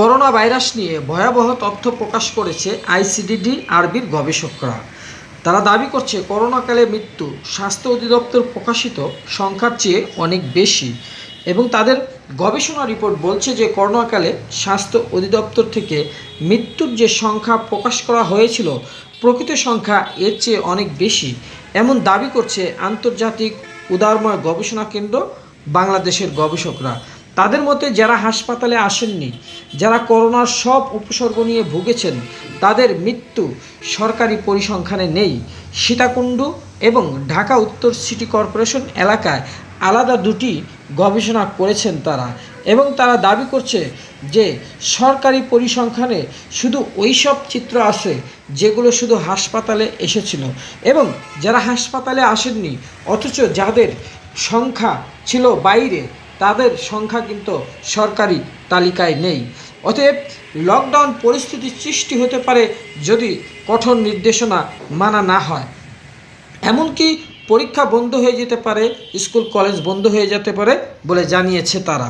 Corona virus নিয়ে ভয়াবহ তথ্য প্রকাশ করেছে আইসিডিডি আরবির গবেষকরা। তারা দাবি করছে, করোনাকালে মৃত্যু স্বাস্থ্য অধিদপ্তর প্রকাশিত সংখ্যার চেয়ে অনেক বেশি এবং তাদের গবেষণা রিপোর্ট বলছে যে করোনাকালে স্বাস্থ্য অধিদপ্তর থেকে মৃত্যুর যে সংখ্যা প্রকাশ করা হয়েছিল, প্রকৃত সংখ্যা এর চেয়ে অনেক বেশি। এমন দাবি করছে আন্তর্জাতিক উদারময় গবেষণা কেন্দ্র বাংলাদেশের গবেষকরা। তাদের মতে যারা হাসপাতালে আসেননি, যারা করোনার সব উপসর্গ নিয়ে ভুগেছেন, তাদের মৃত্যু সরকারি পরিসংখ্যানে নেই। সীতাকুণ্ড এবং ঢাকা উত্তর সিটি কর্পোরেশন এলাকায় আলাদা দুটি গবেষণা করেছেন তারা এবং তারা দাবি করছে যে সরকারি পরিসংখ্যানে শুধু ওই সব চিত্র আছে যেগুলো শুধু হাসপাতালে এসেছিল এবং যারা হাসপাতালে আসেননি, অথচ যাদের সংখ্যা ছিল বাইরে তাদের সংখ্যা কিন্তু সরকারি তালিকায় নেই। অতএব লকডাউন পরিস্থিতি সৃষ্টি হতে পারে যদি কঠোর নির্দেশনা মানা না হয়। এমনকি পরীক্ষা বন্ধ হয়ে যেতে পারে, স্কুল, কলেজ বন্ধ হয়ে যেতে পারে বলে জানিয়েছে তারা।